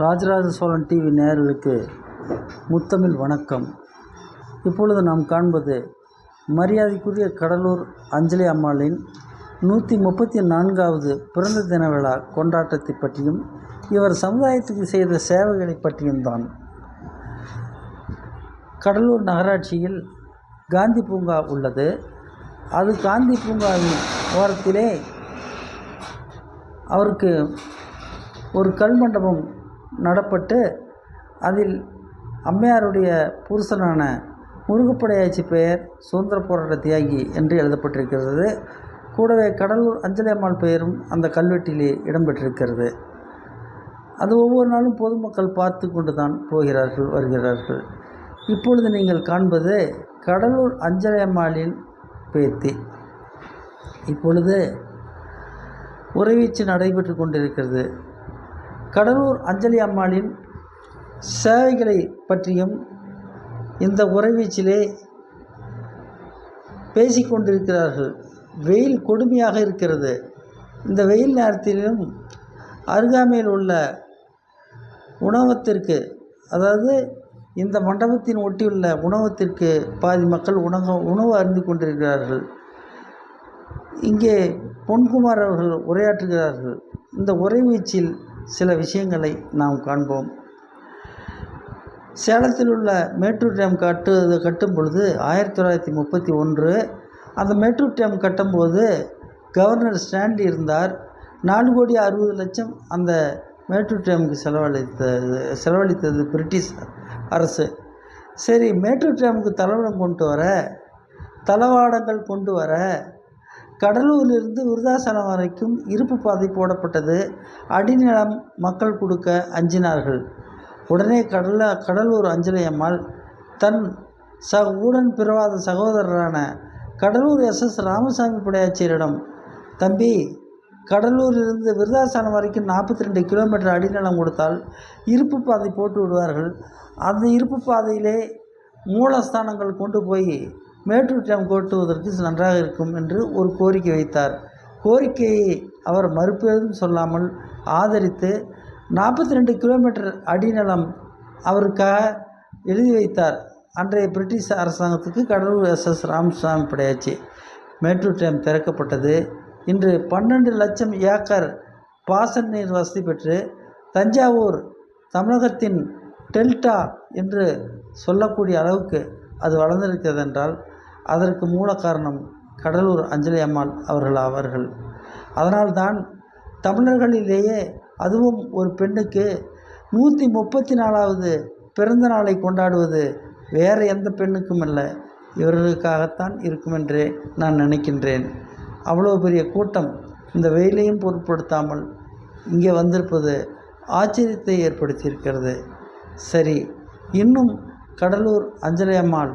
Rajaraja Cholan TV நேயர்களுக்கு முத்தமிழ் வணக்கம். இப்பொழுது நாம் காண்பது மரியாதைக்குரிய கடலூர் அஞ்சலி அம்மாளின் நூற்றி முப்பத்தி நான்காவது பிறந்த தின விழா கொண்டாட்டத்தை பற்றியும் இவர் சமுதாயத்துக்கு செய்த சேவைகளை பற்றியும் தான். கடலூர் நகராட்சியில் காந்தி பூங்கா உள்ளது. அது காந்தி பூங்காவின் ஓரத்திலே அவருக்கு ஒரு கல்மண்டபம் நடப்பட்டு அதில் அம்மையாருடைய புருஷனான முருகப்படையாச்சி பெயர் சுதந்திர போராட்ட தியாகி என்று எழுதப்பட்டிருக்கிறது. கூடவே கடலூர் அஞ்சலி அம்மாள் பெயரும் அந்த கல்வெட்டிலே இடம்பெற்றிருக்கிறது. அது ஒவ்வொரு நாளும் பொதுமக்கள் பார்த்து கொண்டு தான் போகிறார்கள் வருகிறார்கள். இப்பொழுது நீங்கள் காண்பது கடலூர் அஞ்சலி அம்மாளின் பேத்தி. இப்பொழுது உறைவீச்சு நடைபெற்று கொண்டிருக்கிறது. கடலூர் அஞ்சலி அம்மாளின் சேவைகளை பற்றியும் இந்த உறைவீச்சிலே பேசிக்கொண்டிருக்கிறார்கள். வெயில் கொடுமையாக இருக்கிறது. இந்த வெயில் நேரத்திலும் அருகாமையில் உள்ள உணவகத்திற்கு அதாவது இந்த மண்டபத்தின் ஒட்டியுள்ள உணவத்திற்கு பாதி மக்கள் உணவு உணவு அறிந்து கொண்டிருக்கிறார்கள். இங்கே பொன்குமார் அவர்கள் உரையாற்றுகிறார்கள். இந்த உரைவீச்சில் சில விஷயங்களை நாம் காண்போம். சேலத்தில் உள்ள மேட்டூர் டேம் கட்டு கட்டும் பொழுது ஆயிரத்தி தொள்ளாயிரத்தி முப்பத்தி ஒன்று அந்த மேட்டூர் டேம் கட்டும்போது கவர்னர் ஸ்டான்லி இருந்தார். நாலு கோடி அறுபது லட்சம் அந்த மேட்டூர் டேமுக்கு செலவழித்தது செலவழித்தது பிரிட்டிஷ் அரசு. சரி மேட்டூர் டேமுக்கு தளவாடம் கொண்டு வர தளவாடங்கள் கொண்டு வர கடலூரிலிருந்து விருதாசலம் வரைக்கும் இருப்பு பாதை போடப்பட்டது. அடிநிலம் மக்கள் கொடுக்க அஞ்சினார்கள். உடனே கடல கடலூர் அஞ்சலி அம்மாள் தன் ச ஊடன் பிறவாத சகோதரரான கடலூர் எஸ். எஸ். ராமசாமி படையாச்சியரிடம் தம்பி கடலூரிலிருந்து விருதாசலம் வரைக்கும் நாற்பத்தி ரெண்டு கிலோமீட்டர் அடிநிலம் கொடுத்தால் இருப்பு பாதை போட்டு விடுவார்கள். அந்த இருப்பு பாதையிலே மூலஸ்தானங்கள் கொண்டு போய் மேட்டூர் டேம் கோட்டுவதற்கு நன்றாக இருக்கும் என்று ஒரு கோரிக்கை வைத்தார். கோரிக்கையை அவர் மறுப்பதும் சொல்லாமல் ஆதரித்து நாற்பத்தி ரெண்டு கிலோமீட்டர் அடிநிலம் அவருக்காக எழுதி வைத்தார். அன்றைய பிரிட்டிஷ் அரசாங்கத்துக்கு Cuddalore S S Ramasamy Padayachi. Mettur dam திறக்கப்பட்டது. இன்று பன்னெண்டு லட்சம் ஏக்கர் பாசன நீர் வசதி பெற்று தஞ்சாவூர் தமிழகத்தின் டெல்டா என்று சொல்லக்கூடிய அளவுக்கு அது வளர்ந்திருக்கிறது என்றால் அதற்கு மூல காரணம் கடலூர் அஞ்சலி அம்மாள் அவர்கள் அவர்கள். அதனால்தான் தமிழர்களிலேயே அதுவும் ஒரு பெண்ணுக்கு நூற்றி முப்பத்தி நாலாவது பிறந்த நாளை கொண்டாடுவது வேறு எந்த பெண்ணுக்கும் அல்ல இவர்களுக்காகத்தான் இருக்கும் என்றே நான் நினைக்கின்றேன். அவ்வளோ பெரிய கூட்டம் இந்த வெயிலையும் பொருட்படுத்தாமல் இங்கே வந்திருப்பது ஆச்சரியத்தை ஏற்படுத்தியிருக்கிறது. சரி இன்னும் கடலூர் அஞ்சலி அம்மாள்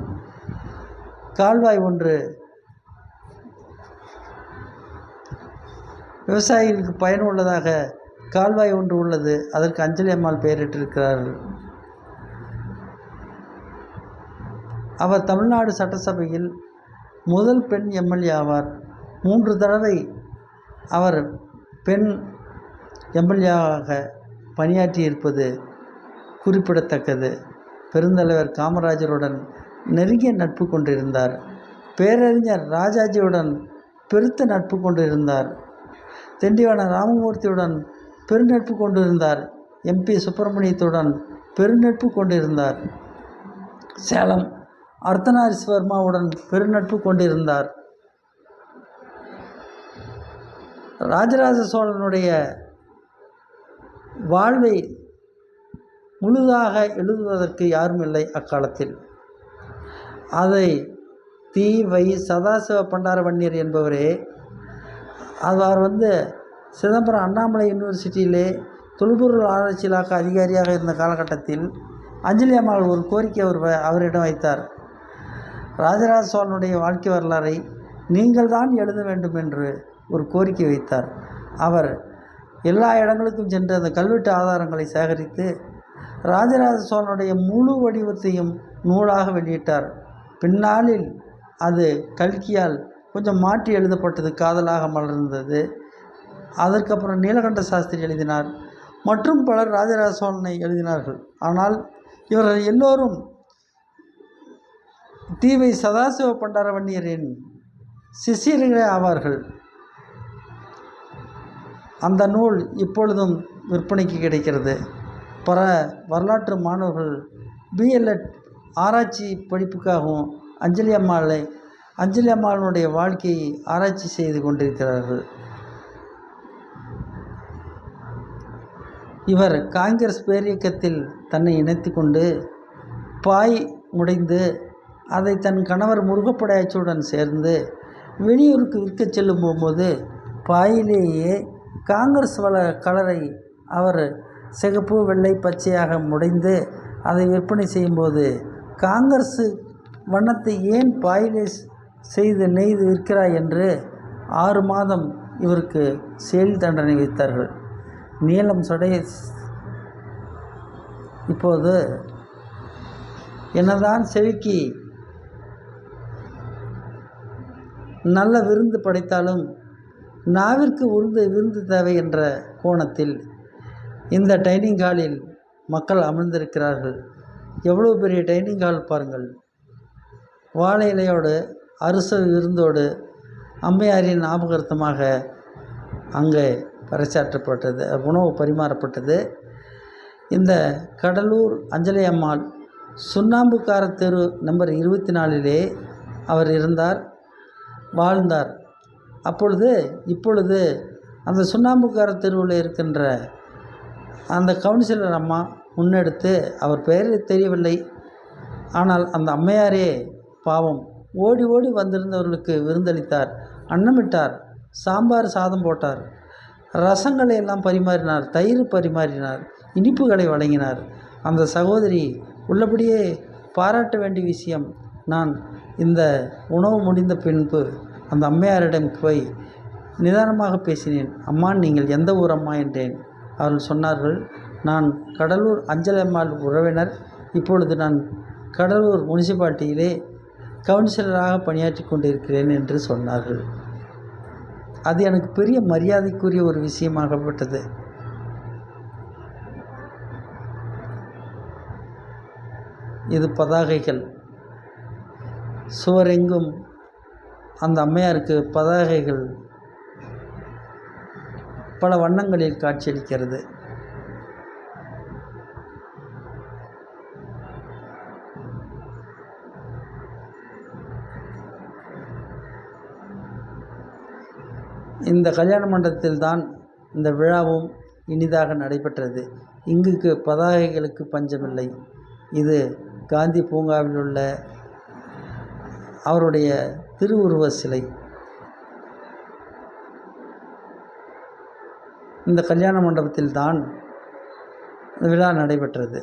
கால்வாய் ஒன்று. விவசாயிகளுக்கு பயனுள்ளதாக கால்வாய் ஒன்று உள்ளது. அதற்கு அஞ்சலி அம்மாள் பெயரிட்டிருக்கிறார்கள். அவர் தமிழ்நாடு சட்டசபையில் முதல் பெண் எம்எல்ஏ ஆவார். மூன்று தடவை அவர் பெண் எம்எல்ஏவாக பணியாற்றியிருப்பது குறிப்பிடத்தக்கது. பெருந்தலைவர் காமராஜருடன் நெருங்கிய நட்பு கொண்டிருந்தார். பேரறிஞர் ராஜாஜியுடன் பெருத்த நட்பு கொண்டிருந்தார். திண்டிவன ராமமூர்த்தியுடன் பெருநட்பு கொண்டிருந்தார். எம்பி சுப்பிரமணியத்துடன் பெருநட்பு கொண்டிருந்தார். சேலம் அர்த்தநாரீஸ்வர்மாவுடன் பெருநட்பு கொண்டிருந்தார். ராஜராஜ சோழனுடைய வாழ்வை முழுதாக எழுதுவதற்கு யாரும் இல்லை அக்காலத்தில். அதை தி வை சதாசிவ பண்டார வன்னியர் என்பவரே அவர் வந்து சிதம்பரம் அண்ணாமலை யூனிவர்சிட்டியிலே தொல்பொருள் ஆராய்ச்சி அதிகாரியாக இருந்த காலகட்டத்தில் அஞ்சலி அம்மாள் ஒரு கோரிக்கை அவர் அவரிடம் வைத்தார். ராஜராஜ சோழனுடைய வாழ்க்கை வரலாறை நீங்கள் தான் எழுத வேண்டும் என்று ஒரு கோரிக்கை வைத்தார். அவர் எல்லா இடங்களுக்கும் சென்று அந்த கல்வெட்டு ஆதாரங்களை சேகரித்து ராஜராஜ சோழனுடைய முழு வடிவத்தையும் நூலாக வெளியிட்டார். பின்னாளில் அது கல்கியால் கொஞ்சம் மாற்றி எழுதப்பட்டது காதலாக மலர்ந்தது. அதற்கப்புறம் நீலகண்ட சாஸ்திரி எழுதினார். மற்றும் பலர் ராஜராஜ சோழனை எழுதினார்கள். ஆனால் இவர்கள் எல்லோரும் தீவை சதாசிவ பண்டாரவன்னியரின் சிஷியர்களே ஆவார்கள். அந்த நூல் இப்பொழுதும் விற்பனைக்கு கிடைக்கிறது. பல வரலாற்று மாணவர்கள் பிஎல்எட் ஆராய்ச்சி படிப்புக்காகவும் அஞ்சலி அம்மாளை அஞ்சலி அம்மாளுடைய வாழ்க்கையை ஆராய்ச்சி செய்து கொண்டிருக்கிறார்கள். இவர் காங்கிரஸ் பேரியக்கத்தில் தன்னை இணைத்து கொண்டு பாய் முடைந்து அதை தன் கணவர் முருகப்படையாச்சியுடன் சேர்ந்து வெளியூருக்கு விற்க செல்லும் போகும்போது பாயிலேயே காங்கிரஸ் வள கலரை அவர் சிகப்பு வெள்ளை பச்சையாக முடைந்து அதை விற்பனை செய்யும்போது காங்கிரஸ் வண்ணத்தை ஏன் பாயிலே செய்து நெய்து விற்கிறாய் என்று ஆறு மாதம் இவருக்கு செயல் தண்டனை வைத்தார்கள். நீளம் சடை இப்போது என்னதான் செவிக்கு நல்ல விருந்து படைத்தாலும் நாவிற்கு உருந்து விருந்து தேவை என்ற கோணத்தில் இந்த டைனிங் ஹாலில் மக்கள் அமர்ந்திருக்கிறார்கள். எவ்வளோ பெரிய டைனிங் ஹால் பாருங்கள். வாழை இலையோடு அரிச விருந்தோடு அம்மையாரின் ஞாபகார்த்தமாக அங்கே பறைசாற்றப்பட்டது உணவு பரிமாறப்பட்டது. இந்த கடலூர் அஞ்சலி அம்மாள் சுண்ணாம்புக்கார தெரு நம்பர் இருபத்தி நாலிலே அவர் இருந்தார் வாழ்ந்தார். அப்பொழுது இப்பொழுது அந்த சுண்ணாம்புக்கார தெருவில் இருக்கின்ற அந்த கவுன்சிலர் அம்மா முன்னெடுத்து அவர் பெயர் தெரியவில்லை. ஆனால் அந்த அம்மையாரே பாவம். ஓடி ஓடி வந்திருந்தவர்களுக்கு விருந்தளித்தார். அன்னமிட்டார். சாம்பார் சாதம் போட்டார். ரசங்களை எல்லாம் பரிமாறினார். தயிர் பரிமாறினார். இனிப்புகளை வழங்கினார். அந்த சகோதரி உள்ளபடியே பாராட்ட வேண்டிய விஷயம். நான் இந்த உணவு முடிந்த பின்பு அந்த அம்மையாரிடம் போய் நிதானமாக பேசினேன். அம்மா நீங்கள் எந்த ஊர் அம்மா? என்றேன். அவர்கள் சொன்னார்கள் நான் கடலூர் அஞ்சலம்மாள் உறவினர். இப்பொழுது நான் கடலூர் முனிசிபாலிட்டியிலே கவுன்சிலராக பணியாற்றி கொண்டிருக்கிறேன் என்று சொன்னார்கள். அது எனக்கு பெரிய மரியாதைக்குரிய ஒரு விஷயமாகப்பட்டது. இது பதாகைகள். சுவரெங்கும் அந்த அம்மையாருக்கு பதாகைகள் பல வண்ணங்களில் காட்சியளிக்கிறது. இந்த கல்யாண மண்டபத்தில் தான் இந்த விழாவும் இனிதாக நடைபெற்றது. இங்குக்கு பதாகைகளுக்கு பஞ்சமில்லை. இது காந்தி பூங்காவில் உள்ள அவருடைய திருவுருவ சிலை. இந்த கல்யாண மண்டபத்தில் தான் விழா நடைபெற்றது.